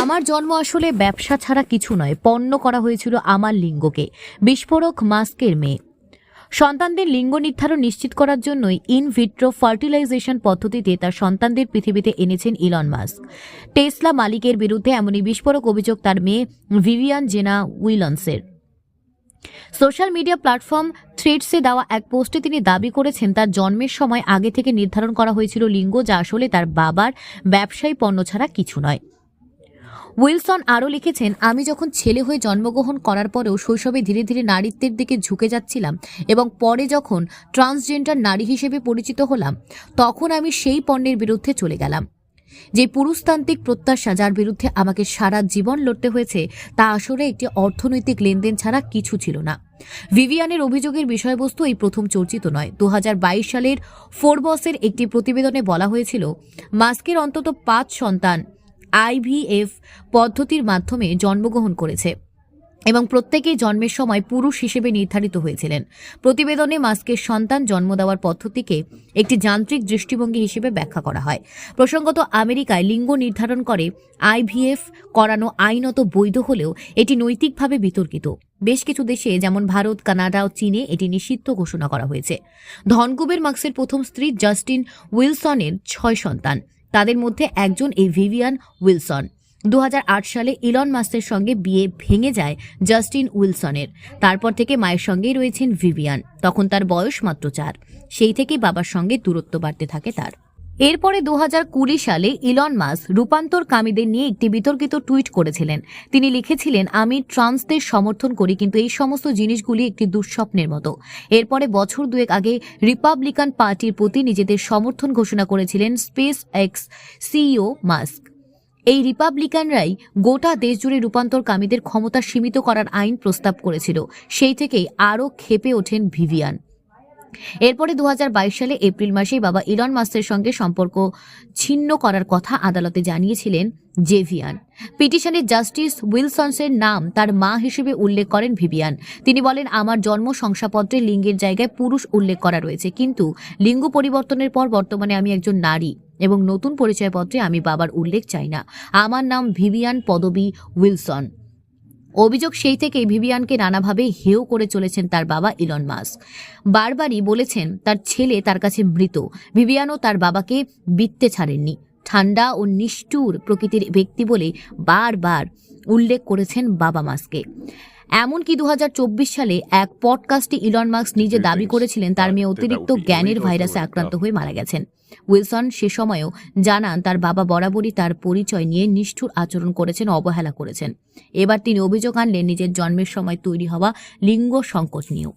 আমার জন্ম আসলে ব্যবসা ছাড়া কিছু নয়, পণ্য করা হয়েছিল আমার লিঙ্গকে, বিস্ফোরক মাস্কের মেয়ে। সন্তানদের লিঙ্গ নির্ধারণ নিশ্চিত করার জন্যই ইন ভিট্রো ফার্টিলাইজেশন পদ্ধতিতে তার সন্তানদের পৃথিবীতে এনেছেন ইলন মাস্ক টেসলা মালিকের বিরুদ্ধে এমনই বিস্ফোরক অভিযোগ তার মেয়ে ভিভিয়ান জেনা উইলন্সের সোশ্যাল মিডিয়া প্ল্যাটফর্ম থ্রেডসে দেওয়া এক পোস্টে তিনি দাবি করেছেন, তার জন্মের সময় আগে থেকে নির্ধারণ করা হয়েছিল লিঙ্গ, যা আসলে তার বাবার ব্যবসায়ী পণ্য ছাড়া কিছু নয়। উইলসন আরও লিখেছেন, আমি যখন ছেলে হয়ে জন্মগ্রহণ করার পরেও শৈশবে ধীরে ধীরে নারীত্বের দিকে ঝুঁকে যাচ্ছিলাম এবং পরে যখন ট্রান্সজেন্ডার নারী হিসেবে পরিচিত হলাম, তখন আমি সেই পণ্যের বিরুদ্ধে চলে গেলাম। যে পুরুষতান্ত্রিক প্রত্যাশা যার বিরুদ্ধে আমাকে সারা জীবন লড়তে হয়েছে, তা আসলে একটি অর্থনৈতিক লেনদেন ছাড়া কিছু ছিল না। ভিভিয়ানের অভিযোগের বিষয়বস্তু এই প্রথম চর্চিত নয়। দু সালের ফোরবসের একটি প্রতিবেদনে বলা হয়েছিল, মাস্কের অন্তত পাঁচ সন্তান আইভিএফ পদ্ধতির মাধ্যমে জন্মগ্রহণ করেছে এবং প্রত্যেকেই জন্মের সময় পুরুষ হিসেবে নির্ধারিত হয়েছিলেন। প্রতিবেদনে মাস্কের সন্তান জন্ম দেওয়ার পদ্ধতিকে একটি যান্ত্রিক দৃষ্টিভঙ্গি হিসেবে ব্যাখ্যা করা হয়। প্রসঙ্গত, আমেরিকায় লিঙ্গ নির্ধারণ করে আইভিএফ করানো আইনত বৈধ হলেও এটি নৈতিকভাবে বিতর্কিত। বেশ কিছু দেশে, যেমন ভারত, কানাডা ও চীনে এটি নিষিদ্ধ ঘোষণা করা হয়েছে। ধনকুবের মার্কসের প্রথম স্ত্রী জাস্টিন উইলসনের ছয় সন্তান। তাদের মধ্যে একজন এই ভিভিয়ান উইলসন। দু হাজার আট সালে ইলন মাস্কের সঙ্গে বিয়ে ভেঙে যায় জাস্টিন উইলসনের। তারপর থেকে মায়ের সঙ্গেই রয়েছেন ভিভিয়ান। তখন তার বয়স মাত্র চার। সেই থেকেই বাবার সঙ্গে দূরত্ব বাড়তে থাকে তার। এরপরে দু সালে ইলন মাস্ক রূপান্তর কামীদের নিয়ে একটি বিতর্কিত টুইট করেছিলেন। তিনি লিখেছিলেন, আমি ট্রান্সদের সমর্থন করি, কিন্তু এই সমস্ত জিনিসগুলি একটি দুঃস্বপ্নের মতো। এরপরে বছর দুয়েক আগে রিপাবলিকান পার্টির প্রতি নিজেদের সমর্থন ঘোষণা করেছিলেন স্পেস এক্স সিইও মাস্ক। এই রিপাবলিকানরাই গোটা দেশ জুড়ে রূপান্তরকামীদের ক্ষমতা সীমিত করার আইন প্রস্তাব করেছিল। সেই থেকেই আরও ক্ষেপে ওঠেন ভিভিয়ান। এরপরে দু হাজার বাইশ সালে এপ্রিল মাসেই বাবা ইলন মাস্কের সঙ্গে সম্পর্ক ছিন্ন করার কথা আদালতে জানিয়েছিলেন জেভিয়ান। পিটিশনে জাস্টিস উইলসনসের নাম তার মা হিসেবে উল্লেখ করেন ভিভিয়ান। তিনি বলেন, আমার জন্ম শংসাপত্রে লিঙ্গের জায়গায় পুরুষ উল্লেখ করা রয়েছে, কিন্তু লিঙ্গ পরিবর্তনের পর বর্তমানে আমি একজন নারী এবং নতুন পরিচয়পত্রে আমি বাবার উল্লেখ চাই না। আমার নাম ভিভিয়ান পদবী উইলসন। অভিযোগ সেই থেকেই ভিভিয়ানকে নানাভাবে হেও করে চলেছেন তার বাবা ইলন মাস্ক। বারবারই বলেছেন তার ছেলে তার কাছে মৃত। ভিভিয়ানও তার বাবাকে বিত্তে ছাড়েননি। ঠান্ডা ও নিষ্ঠুর প্রকৃতির ব্যক্তি বলে বারবার উল্লেখ করেছেন বাবা মাস্কে এমনকি দু হাজার চব্বিশ সালে এক পডকাস্টে ইলন মার্কস নিজে দাবি করেছিলেন তার মেয়ে অতিরিক্ত জ্ঞানের ভাইরাসে আক্রান্ত হয়ে মারা গেছেন। উইলসন সে সময়ও জানান তার বাবা বরাবরই তার পরিচয় নিয়ে নিষ্ঠুর আচরণ করেছেন অবহেলা করেছেন। এবার তিনি অভিযোগ আনলেন নিজের জন্মের সময় তৈরি হওয়া লিঙ্গ সংকট নিয়েও।